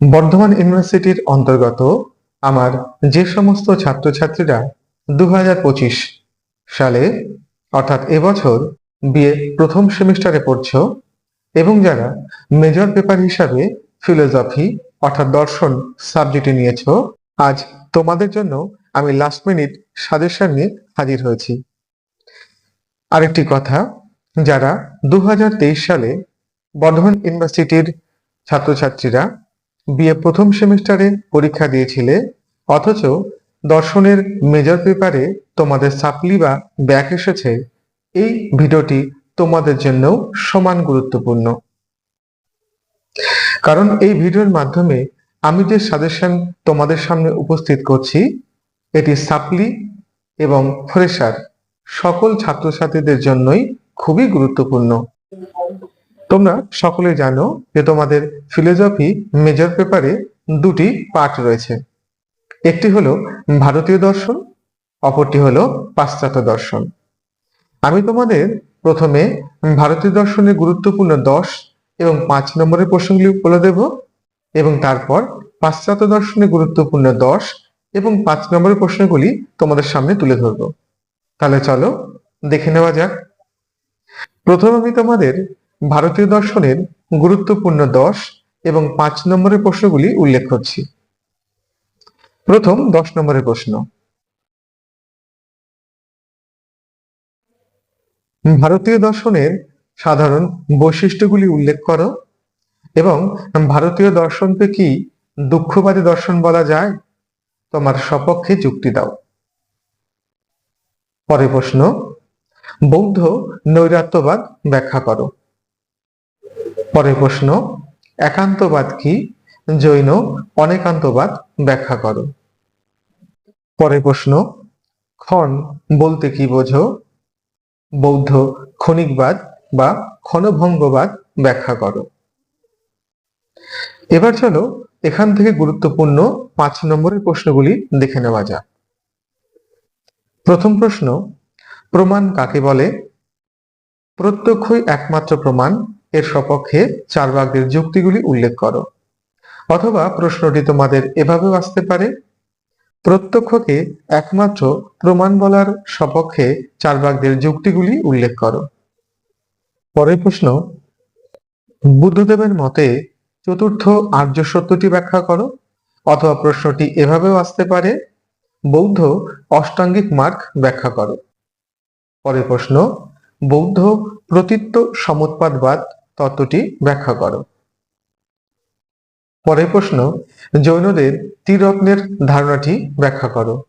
বর্ধমান ইউনিভার্সিটির অন্তর্গত আমার যে সমস্ত ছাত্রছাত্রীরা দু পঁচিশ সালে, অর্থাৎ এবছর বিএ প্রথম সেমিস্টারে পড়ছো এবং যারা মেজর পেপার হিসাবে ফিলোসফি, অর্থাৎ দর্শন সাবজেক্টে নিয়েছ, আজ তোমাদের জন্য আমি লাস্ট মিনিট সাজেশন নিয়ে হাজির হয়েছি। আরেকটি কথা, যারা দু হাজার তেইশ সালে বর্ধমান ইউনিভার্সিটির ছাত্রছাত্রীরা বিএ প্রথম সেমিস্টারে পরীক্ষা দিয়েছিলে, অথচ দর্শনের মেজর পেপারে তোমাদের সাপ্লি বা ব্যাক এসেছে। এই ভিডিওটি তোমাদের জন্যও সমান গুরুত্বপূর্ণ। কারণ এই ভিডিওর মাধ্যমে আমি যে সাজেশন তোমাদের সামনে উপস্থিত করছি, এটি সাপ্লি এবং ফ্রেশার সকল ছাত্রছাত্রীদের জন্যই খুবই গুরুত্বপূর্ণ। তোমরা সকলে জানো যে তোমাদের ফিলোসফি মেজর পেপারে দুটি পার্ট রয়েছে। একটি হলো ভারতীয় দর্শন, অপরটি হলো পাশ্চাত্য দর্শন। আমি তোমাদের প্রথমে ভারতীয় দর্শনের গুরুত্বপূর্ণ দশ এবং পাঁচ নম্বরের প্রশ্নগুলি বলে দেব এবং তারপর পাশ্চাত্য দর্শনের গুরুত্বপূর্ণ দশ এবং পাঁচ নম্বরের প্রশ্নগুলি তোমাদের সামনে তুলে ধরবো। তাহলে চলো দেখে নেওয়া যাক। প্রথম আমি তোমাদের ভারতীয় দর্শনের গুরুত্বপূর্ণ দশ এবং পাঁচ নম্বরের প্রশ্নগুলি উল্লেখ করছি। প্রথম দশ নম্বরের প্রশ্ন। ভারতীয় দর্শনের সাধারণ বৈশিষ্ট্যগুলি উল্লেখ করো এবং ভারতীয় দর্শনকে কি দুঃখবাদী দর্শন বলা যায়? তোমার সপক্ষে যুক্তি দাও। পরের প্রশ্ন, বৌদ্ধ নৈরাত্যবাদ ব্যাখ্যা করো। পরের প্রশ্ন, একান্তবাদ কি? জৈন, অনেকান্তবাদ, ব্যাখ্যা করো। পরের প্রশ্ন, ক্ষণ বলতে কি বোঝো? বৌদ্ধ ক্ষণিকবাদ বা ক্ষণভঙ্গবাদ ব্যাখ্যা করো। এবার চলো এখান থেকে গুরুত্বপূর্ণ পাঁচ নম্বরের প্রশ্নগুলি দেখে নেওয়া যাক। প্রথম প্রশ্ন, প্রমাণ কাকে বলে? প্রত্যক্ষই একমাত্র প্রমাণ এর সপক্ষে চার বাগদের যুক্তিগুলি উল্লেখ করো। অথবা প্রশ্নটি তোমাদের এভাবেও আসতে পারে, প্রত্যক্ষকে একমাত্র প্রমাণ বলার সপক্ষে চার বাগদের যুক্তিগুলি উল্লেখ করো। পরের প্রশ্ন, বুদ্ধদেবের মতে চতুর্থ আর্য সত্যটি ব্যাখ্যা করো, অথবা প্রশ্নটি এভাবেও আসতে পারে, বৌদ্ধ অষ্টাঙ্গিক মার্গ ব্যাখ্যা করো। পরের প্রশ্ন, বৌদ্ধ প্রতীত্ব সমুৎপাদবাদ তত্ত্বটি ব্যাখ্যা করো। পরের প্রশ্ন, জৈনদের ত্রিরত্নের ধারণাটি ব্যাখ্যা করো।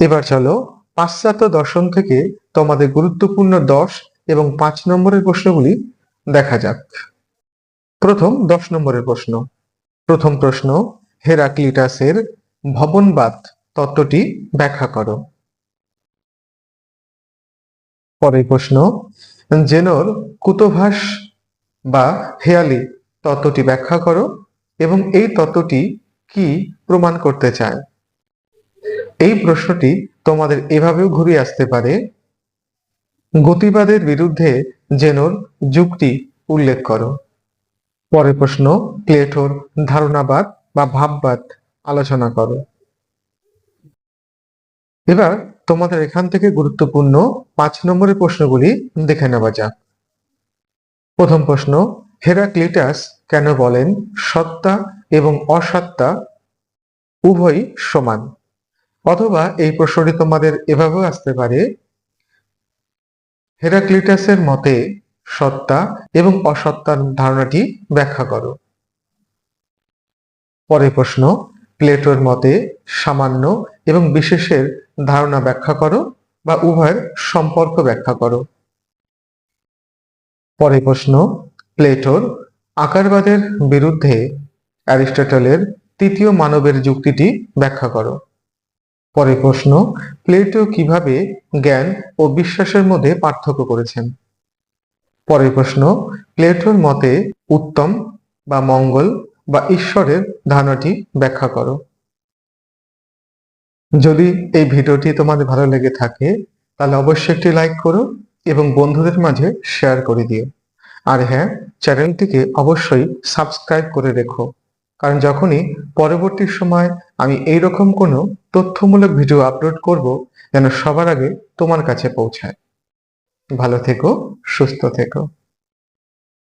এবার চলো পাশ্চাত্য দর্শন থেকে তোমাদের গুরুত্বপূর্ণ দশ এবং পাঁচ নম্বরের প্রশ্নগুলি দেখা যাক। প্রথম দশ নম্বরের প্রশ্ন। প্রথম প্রশ্ন, হেরাক্লিটাসের ভবনবাদ তত্ত্বটি ব্যাখ্যা করো। পরের প্রশ্ন জেনর কুতভাস বা হেয়ালি তত্ত্বটি ব্যাখ্যা করো এবং এই তত্ত্বটি কি প্রমাণ করতে চায়? এই প্রশ্নটি তোমাদের এভাবেও ঘুরে আসতে পারে। গতিবাদের বিরুদ্ধে জেনর যুক্তি উল্লেখ করো। পরের প্রশ্ন, প্লেটোর ধারণাবাদ বা ভাববাদ আলোচনা করো। এবার তোমাদের এখান থেকে গুরুত্বপূর্ণ পাঁচ নম্বরের প্রশ্নগুলি দেখে নেওয়া যাক। প্রথম প্রশ্ন, হেরাক্লিটাস কেন বলেন সত্তা এবং অসত্তা উভয়ই সমান? অথবা এই প্রশ্নটি তোমাদের এভাবেও আসতে পারে, হেরাক্লিটাসের মতে সত্তা এবং অসত্তার ধারণাটি ব্যাখ্যা করো। পরের প্রশ্ন প্লেটোর মতে সামান্য এবং বিশেষের ধারণা ব্যাখ্যা করো বা উভয়ের সম্পর্ক ব্যাখ্যা করো। পরে প্রশ্ন, প্লেটোর আকারবাদের বিরুদ্ধে অ্যারিস্টটলের তৃতীয় মানবের যুক্তিটি ব্যাখ্যা করো। পরে প্রশ্ন, প্লেটো কীভাবে জ্ঞান ও বিশ্বাসের মধ্যে পার্থক্য করেছেন? পরের প্রশ্ন, প্লেটোর মতে উত্তম বা মঙ্গল বা ঈশ্বরের ধারণাটি ব্যাখ্যা করো। যদি এই ভিডিওটি তোমাদের ভালো লেগে থাকে, তাহলে অবশ্যই একটি লাইক করো এবং বন্ধুদের মাঝে শেয়ার করে দিও। আর হ্যাঁ চ্যানেলটিকে অবশ্যই সাবস্ক্রাইব করে রেখো, কারণ যখনই পরবর্তী সময় আমি এই রকম কোনো তথ্যমূলক ভিডিও আপলোড করব, যেন সবার আগে তোমার কাছে পৌঁছায়। ভালো থেকো, সুস্থ থেকো।